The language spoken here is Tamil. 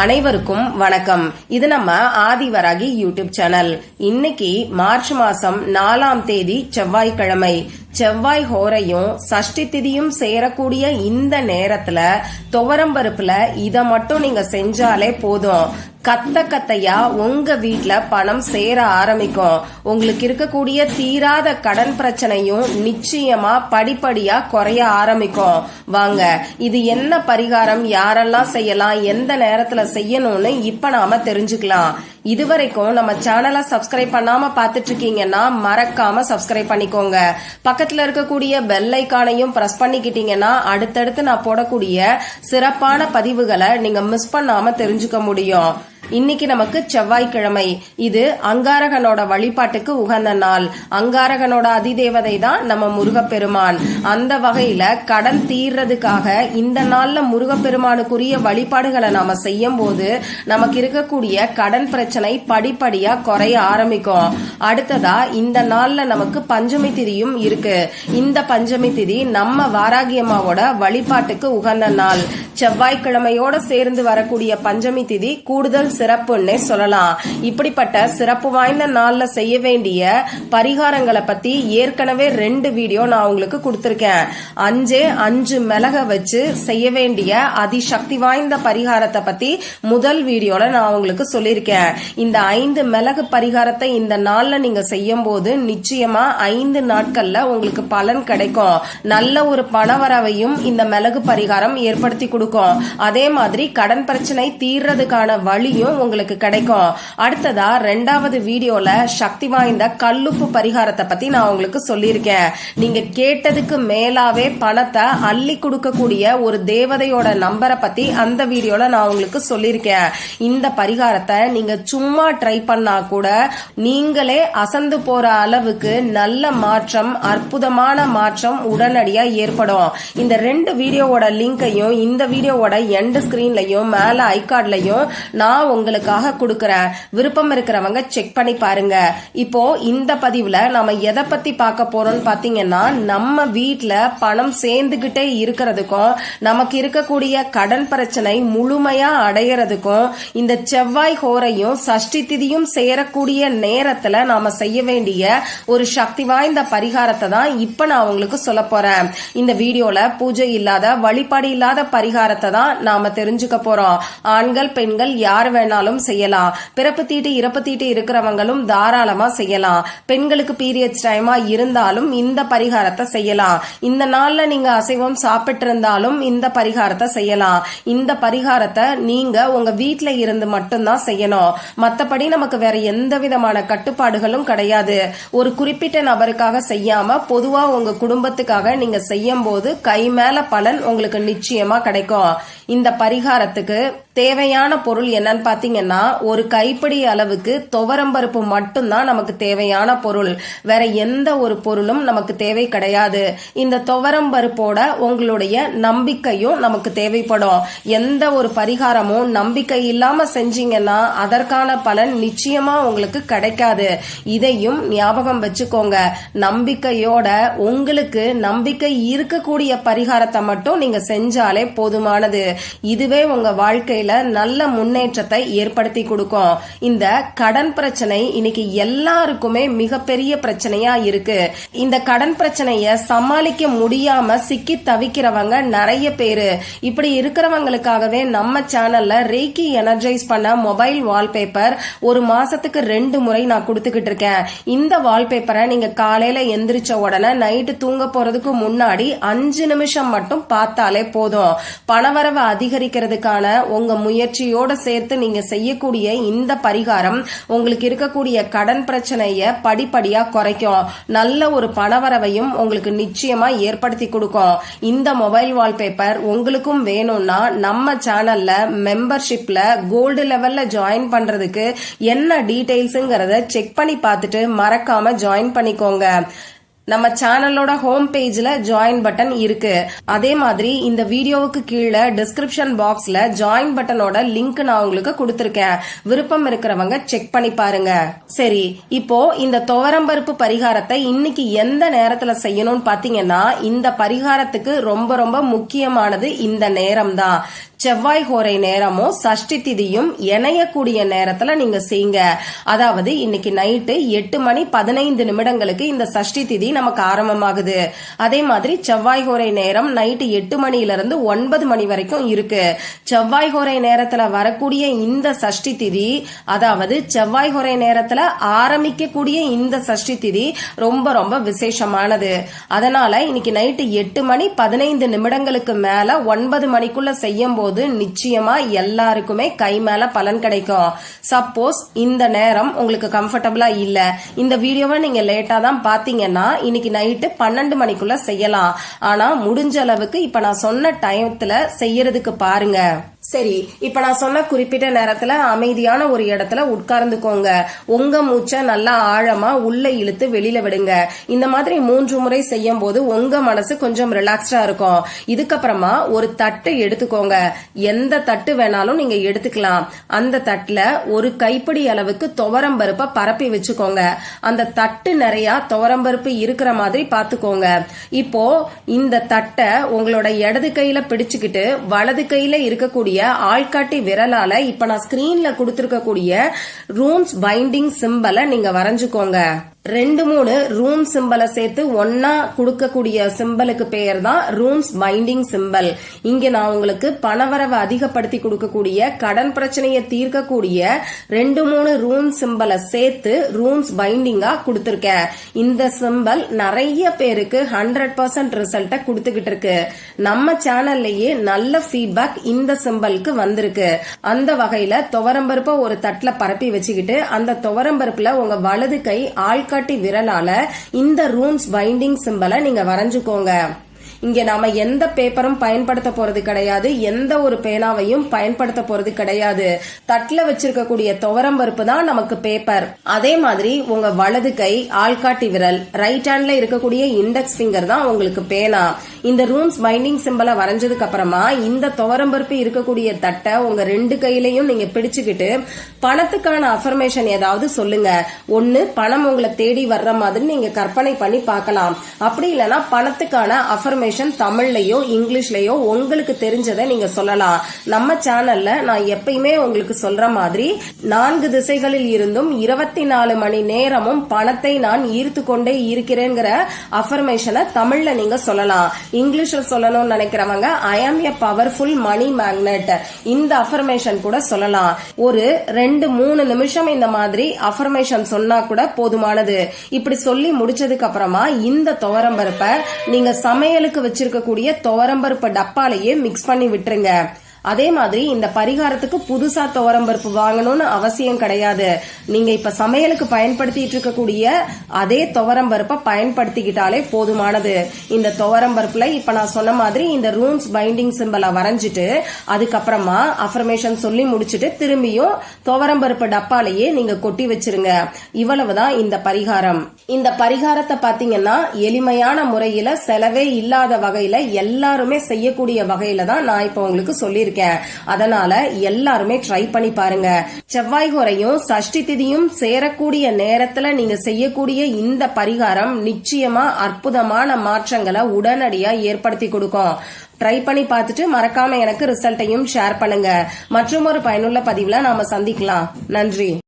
அனைவருக்கும் வணக்கம். இது நம்ம ஆதிவராகி யூடியூப் சேனல். இன்னைக்கு மார்ச் மாசம் நாலாம் தேதி செவ்வாய்க்கிழமை. செவ்வாய் ஹோரையும் சஷ்டி திதியும் சேரக்கூடிய இந்த நேரத்துல துவரம்பருப்புல இத மட்டும் நீங்க செஞ்சாலே போதும். கத்த கத்தையா உங்க வீட்ல பணம் சேர ஆரம்பிக்கும். உங்களுக்கு இருக்கக்கூடிய தீராத கடன் பிரச்சனையும் நிச்சயமா படிப்படியா குறைய ஆரம்பிக்கும். வாங்க இது என்ன பரிகாரம்? யாரெல்லாம் செய்யலாம்? எந்த நேரத்துல செய்யணும்னு இப்ப நாம தெரிஞ்சுக்கலாம். இதுவரைக்கும் நம்ம சேனலை சப்ஸ்கிரைப் பண்ணாம பாத்துட்டு இருக்கீங்கன்னா மறக்காம சப்ஸ்கிரைப் பண்ணிக்கோங்க. பக்கத்துல இருக்கக்கூடிய பெல் ஐக்கானையும் பிரஸ் பண்ணிக்கிட்டீங்கன்னா அடுத்தடுத்து நான் போடக்கூடிய சிறப்பான பதிவுகளை நீங்க மிஸ் பண்ணாம தெரிஞ்சுக்க முடியும். இன்னைக்கு நமக்கு செவ்வாய்க்கிழமை. இது அங்காரகனோட வழிபாட்டுக்கு உகந்த நாள். அங்காரகனோட அதிதேவதை தான் நம்ம முருகப்பெருமான். அந்த வகையில கடன் தீர்றதுக்காக இந்த நாள்ல முருகப்பெருமானுக்குரிய வழிபாடுகளை நாம செய்யும் போது நமக்கு இருக்கக்கூடிய கடன் பிரச்சனை படிப்படியா குறைய ஆரம்பிக்கும். அடுத்ததா இந்த நாள்ல நமக்கு பஞ்சமி திதியும் இருக்கு. இந்த பஞ்சமி திதி நம்ம வாராகியம்மாவோட வழிபாட்டுக்கு உகந்த நாள். செவ்வாய்க்கிழமையோட சேர்ந்து வரக்கூடிய பஞ்சமி திதி கூடுதல் சிறப்புன்னே சொல்லலாம். இப்படிப்பட்ட சிறப்பு வாய்ந்த நாள்ல செய்ய வேண்டிய பரிகாரங்களை பத்தி ஏற்கனவே ரெண்டு வீடியோ நான் உங்களுக்கு கொடுத்துருக்கேன். அஞ்சே அஞ்சு மிளக வச்சு செய்ய வேண்டிய அதிசக்தி வாய்ந்த பரிகாரத்தை பத்தி முதல் வீடியோல நான் உங்களுக்கு சொல்லியிருக்கேன். இந்த ஐந்து மிளகு பரிகாரத்தை இந்த நாள்ல நீங்க செய்யும் போது நிச்சயமா ஐந்து நாட்கள்ல உங்களுக்கு பலன் கிடைக்கும். நல்ல ஒரு பணவரவையும் இந்த மிளகு பரிகாரம் ஏற்படுத்தி கொடுக்கும். அதே மாதிரி கடன் பிரச்சனை தீர்றதுக்கான வழியும் உங்களுக்கு கிடைக்கும். அடுத்ததா ரெண்டாவது வீடியோல சக்தி வாய்ந்த கல்லுப்பு பரிகாரத்தை பத்தி நான் உங்களுக்கு சொல்லியிருக்கேன். நீங்க கேட்டதுக்கு மேலாவே பணத்தை அள்ளி கொடுக்கக்கூடிய ஒரு தேவதையோட நம்பரை பத்தி அந்த வீடியோல நான் உங்களுக்கு சொல்லியிருக்கேன். இந்த பரிகாரத்தை நீங்க சும்மா ட்ரை பண்ணா கூட நீங்களே அசந்து போற அளவுக்கு நல்ல மாற்றம் அற்புதமான மாற்றம் உடனடியா ஏற்படும். இந்த ரெண்டு வீடியோவோட லிங்கையும் இந்த வீடியோவோட எண்ட் ஸ்கிரீன்லயும் மேல ஐகார்ட்லயும் நான் உங்களுக்காக கொடுக்கறேன் விருப்பம் இருக்கிறவங்க செக் பண்ணி பாருங்க. இப்போ இந்த பதிவுல நாம எதை பத்தி பார்க்க போறோம்னு பாத்தீங்கன்னா நம்ம வீட்டுல பணம் சேர்ந்துகிட்டே இருக்கிறதுக்கும் நமக்கு இருக்கக்கூடிய கடன் பிரச்சனை முழுமையா அடையறதுக்கும் இந்த செவ்வாய் ஹோரையும் சஷ்டி திதியும் சேரக்கூடிய நேரத்துல நாம செய்ய வேண்டிய ஒரு சக்தி வாய்ந்த பரிகாரத்தை தான் இப்ப நான் உங்களுக்கு சொல்ல போறேன். இந்த வீடியோல பூஜை இல்லாத வழிபாடு இல்லாத பரிகாரத்தை தான் நாம தெரிஞ்சுக்க போறோம். ஆண்கள் பெண்கள் யார் வேணாலும் செய்யலாம். பிறப்பு தீட்டு இறப்பு தீட்டு இருக்கிறவங்களும் தாராளமா செய்யலாம். பெண்களுக்கு பீரியட்ஸ் டைமா இருந்தாலும் இந்த பரிகாரத்தை செய்யலாம். இந்த நாள்ல நீங்க அசைவம் சாப்பிட்டு இருந்தாலும் இந்த பரிகாரத்தை செய்யலாம். இந்த பரிகாரத்தை நீங்க உங்க வீட்டுல இருந்து மட்டும்தான் செய்யணும். மத்தபடி நமக்கு வேற எந்த விதமான கட்டுப்பாடுகளும் கிடையாது. ஒரு குறிப்பிட்ட நபருக்காக செய்யாம பொதுவா உங்க குடும்பத்துக்காக நீங்க செய்யும் போது கை மேல பலன் உங்களுக்கு நிச்சயமா கிடைக்கும். இந்த பரிகாரத்துக்கு தேவையான பொருள் என்னன்னு பாத்தீங்கன்னா ஒரு கைப்பிடி அளவுக்கு துவரம்பருப்பு மட்டும்தான் நமக்கு தேவையான பொருள். வேற எந்த ஒரு பொருளும் நமக்கு தேவை கிடையாது. இந்த துவரம்பருப்போட உங்களுடைய நம்பிக்கையும் நமக்கு தேவைப்படும். எந்த ஒரு பரிகாரமும் நம்பிக்கை இல்லாம செஞ்சீங்கன்னா அதற்கான பலன் நிச்சயமா உங்களுக்கு கிடைக்காது. இதையும் ஞாபகம் வச்சுக்கோங்க. நம்பிக்கையோட உங்களுக்கு நம்பிக்கை இருக்கக்கூடிய பரிகாரத்தை மட்டும் நீங்க செஞ்சாலே போதுமானது. இதுவே உங்க வாழ்க்கையில நல்ல முன்னேற்றத்தை ஏற்படுத்தி கொடுக்கும். இந்த கடன் பிரச்சனை இன்னைக்கு எல்லாருக்குமே மிகப்பெரிய பிரச்சனையா இருக்கு. இந்த கடன் பிரச்சனைய சமாளிக்க முடியாம சிக்கி தவிக்கிறவங்க நிறைய பேரு. இப்படி இருக்கிறவங்களுக்காகவே நம்ம சேனல்ல ரேக்கி எனர்ஜைஸ் பண்ண மொபைல் வால்பேப்பர் ஒரு மாசத்துக்கு ரெண்டு முறை நான் கொடுத்துக்கிட்டு இருக்கேன். இந்த வால்பேப்பரை நீங்க காலையில எந்திரிச்ச உடனே நைட்டு தூங்க போறதுக்கு முன்னாடி அஞ்சு நிமிஷம் மட்டும் பார்த்தாலே போதும். பணவரவு அதிகரிக்கிறதுக்கான உங்க முயற்சியோட சேர்த்து நீங்க செய்யக்கூடிய இந்த பரிகாரம் உங்களுக்கு இருக்கக்கூடிய கடன் பிரச்சனைய படிப்படியா குறைக்கும். நல்ல ஒரு பணவரவையும் உங்களுக்கு நிச்சயமா ஏற்படுத்தி கொடுக்கும். இந்த மொபைல் வால்பேப்பர் உங்களுக்கும் வேணும்னா நம்ம சேனல்ல மெம்பர்ஷிப்ல கோல்டு லெவல்ல ஜாயின் பண்றதுக்கு என்ன டீடைல்ஸ்ங்கிறத செக் பண்ணி பார்த்துட்டு மறக்காம ஜாயின் பண்ணிக்கோங்க. நம்ம சேனலோட ஹோம் பேஜ்ல ஜாயின் பட்டன் இருக்கு. அதே மாதிரி இந்த வீடியோவுக்கு கீழே டிஸ்கிரிப்ஷன் பாக்ஸ்ல ஜாயின் பட்டனோட லிங்க் நான் உங்களுக்கு கொடுத்திருக்கேன். விருப்பம் இருக்கிறவங்க செக் பண்ணி பாருங்க. சரி இப்போ இந்த துவரம்பருப்பு பரிகாரத்தை இன்னைக்கு எந்த நேரத்துல செய்யணும்னு பாத்தீங்கன்னா இந்த பரிகாரத்துக்கு ரொம்ப ரொம்ப முக்கியமானது இந்த நேரம் தான் செவ்வாய் ஹோரை நேரமும் சஷ்டி திதியும் இணையக்கூடிய நேரத்துல நீங்க செய்யுங்க. அதாவது இன்னைக்கு நைட்டு எட்டு மணி பதினைந்து நிமிடங்களுக்கு இந்த சஷ்டி திதி நமக்கு ஆரம்பமாகுது. அதே மாதிரி செவ்வாய் ஹோரை நேரம் நைட்டு எட்டு மணில இருந்து ஒன்பது மணி வரைக்கும் இருக்கு. செவ்வாய் ஹோரை நேரத்துல வரக்கூடிய இந்த சஷ்டி திதி அதாவது செவ்வாய் ஹோரை நேரத்துல ஆரம்பிக்கக்கூடிய இந்த சஷ்டி திதி ரொம்ப ரொம்ப விசேஷமானது. அதனால இன்னைக்கு நைட்டு எட்டு மணி பதினைந்து நிமிடங்களுக்கு மேல ஒன்பது மணிக்குள்ள செய்யும் போது நிச்சயமா எல்லாருக்குமே கை மேல பலன் கிடைக்கும். சப்போஸ் இந்த நேரம் உங்களுக்கு கம்ஃபர்டபுளா இல்ல. இந்த வீடியோவை நீங்க லேட்டா தான் பாத்தீங்கன்னா இன்னைக்கு நைட்டு பன்னெண்டு மணிக்குள்ள செய்யலாம். ஆனா முடிஞ்ச அளவுக்கு இப்ப நான் சொன்ன டயத்துல செய்யறதுக்கு பாருங்க. சரி இப்ப நான் சொன்ன குறிப்பிட்ட நேரத்துல அமைதியான ஒரு இடத்துல உட்கார்ந்துக்கோங்க. உங்க மூச்சை நல்லா ஆழமா உள்ள இழுத்து வெளியில விடுங்க. இந்த மாதிரி மூன்று முறை செய்யும் போது உங்க மனசு கொஞ்சம் ரிலாக்ஸ்டா இருக்கும். இதுக்கப்புறமா ஒரு தட்டு எடுத்துக்கோங்க. எந்த தட்டு வேணாலும் நீங்க எடுத்துக்கலாம். அந்த தட்டுல ஒரு கைப்பிடி அளவுக்கு துவரம் பருப்பை பரப்பி வச்சுக்கோங்க. அந்த தட்டு நிறைய துவரம் பருப்பு இருக்கிற மாதிரி பாத்துக்கோங்க இப்போ இந்த தட்டை உங்களோட இடது கையில பிடிச்சுக்கிட்டு வலது கையில இருக்கக்கூடிய ஆள்காட்டி விரலால இப்ப நான் ஸ்கிரீன்ல கொடுத்திருக்கக்கூடிய ரூம்ஸ் பைண்டிங் சிம்பலை நீங்க வரைஞ்சுக்கோங்க. ரெண்டு மூணு ரூம் சிம்பலை சேர்த்து ஒன்னா கொடுக்கக்கூடிய சிம்பலுக்கு பெயர் தான் ரூம்ஸ் பைண்டிங் சிம்பல் இங்க நான் உங்களுக்கு பணவரவை அதிகப்படுத்தி கொடுக்கக்கூடிய கடன் பிரச்சனையை தீர்க்கக்கூடிய ரெண்டு மூணு ரூம் சிம்பலை சேர்த்து ரூம்ஸ் பைண்டிங்கா கொடுத்துருக்கேன். இந்த சிம்பல் நிறைய பேருக்கு ஹண்ட்ரட் பர்சன்ட் ரிசல்ட்டை கொடுத்துக்கிட்டு இருக்கு. நம்ம சேனல்லையே நல்ல ஃபீட்பேக் இந்த சிம்பலுக்கு வந்திருக்கு. அந்த வகையில துவரம்பருப்பை ஒரு தட்டுல பரப்பி வச்சுக்கிட்டு அந்த துவரம்பருப்புல உங்க வலது கை ஆள்காட்டி விரலால இந்த ரூம்ஸ் பைண்டிங் சிம்பலை நீங்க வரைஞ்சுக்கோங்க. இங்க நாம எந்த பேப்பரும் பயன்படுத்த போறது கிடையாது. எந்த ஒரு பேனாவையும் பயன்படுத்த போறது கிடையாது. தட்டுல வச்சிருக்கக்கூடிய துவரம் பருப்பு தான் நமக்கு பேப்பர் அதே மாதிரி உங்க வலது கை ஆள்காட்டி விரல் ரைட் ஹேண்ட்ல இருக்கக்கூடிய இண்டெக்ஸ் ஃபிங்கர் தான் உங்களுக்கு பேனா. இந்த ரூம்ஸ் பைண்டிங் சிம்பலை வரைஞ்சதுக்கு அப்புறமா இந்த துவரம் பருப்பு இருக்கக்கூடிய தட்டை உங்க ரெண்டு கையிலையும் நீங்க பிடிச்சுக்கிட்டு பணத்துக்கான அஃபர்மேஷன் ஏதாவது சொல்லுங்க. ஒன்னு பணம் உங்களை தேடி வர்ற மாதிரி நீங்க கற்பனை பண்ணி பார்க்கலாம். அப்படி இல்லைன்னா பணத்துக்கான அஃபர்மேஷன் இன்ஃபர்மேஷன் தமிழ்லையோ இங்கிலீஷ்லையோ உங்களுக்கு தெரிஞ்சதை நீங்க சொல்லலாம். நம்ம சேனல்ல நான் எப்பயுமே உங்களுக்கு சொல்ற மாதிரி நான்கு திசைகளில் இருந்தும் இருபத்தி நாலு மணி நேரமும் பணத்தை நான் ஈர்த்து கொண்டே இருக்கிறேங்கிற அஃபர்மேஷனை தமிழ்ல நீங்க சொல்லலாம். இங்கிலீஷ்ல சொல்லணும்னு நினைக்கிறவங்க I am a powerful money magnet இந்த அஃபர்மேஷன் கூட சொல்லலாம். ஒரு ரெண்டு மூணு நிமிஷம் இந்த மாதிரி அஃபர்மேஷன் சொன்னா கூட போதுமானது. இப்படி சொல்லி முடிச்சதுக்கு அப்புறமா இந்த துவரம்பருப்பை நீங்க சமையலுக்கு வச்சிருக்கக்கூடிய துவரம்பருப்பு டப்பாலேயே மிக்ஸ் பண்ணி விட்டுருங்க. அதே மாதிரி இந்த பரிகாரத்துக்கு புதுசா துவரம்பருப்பு வாங்கணும்னு அவசியம் கிடையாது. நீங்க இப்ப சமையலுக்கு பயன்படுத்திட்டு இருக்கக்கூடிய அதே துவரம்பருப்பை பயன்படுத்திக்கிட்டாலே போதுமானது. இந்த துவரம்பருப்புல இப்ப நான் சொன்ன மாதிரி இந்த ரூம்ஸ் பைண்டிங் சிம்பலை வரைஞ்சிட்டு அதுக்கப்புறமா அஃபர்மேஷன் சொல்லி முடிச்சிட்டு திரும்பியும் துவரம்பருப்பு டப்பாலேயே நீங்க கொட்டி வச்சிருங்க. இவ்வளவுதான் இந்த பரிகாரம். இந்த பரிகாரத்தை பாத்தீங்கன்னா எளிமையான முறையில செலவே இல்லாத வகையில எல்லாருமே செய்யக்கூடிய வகையில தான் நான் இப்ப உங்களுக்கு சொல்லியிருக்கேன். சொல்லியிருக்கேன் அதனால எல்லாருமே ட்ரை பண்ணி பாருங்க. செவ்வாய் குறையும் சஷ்டி திதியும் சேரக்கூடிய நேரத்துல நீங்க செய்யக்கூடிய இந்த பரிகாரம் நிச்சயமா அற்புதமான மாற்றங்களை உடனடியா ஏற்படுத்தி கொடுக்கும். ட்ரை பண்ணி பார்த்துட்டு மறக்காம எனக்கு ரிசல்ட்டையும் ஷேர் பண்ணுங்க. மற்றும் ஒரு பயனுள்ள பதிவுல நாம சந்திக்கலாம். நன்றி.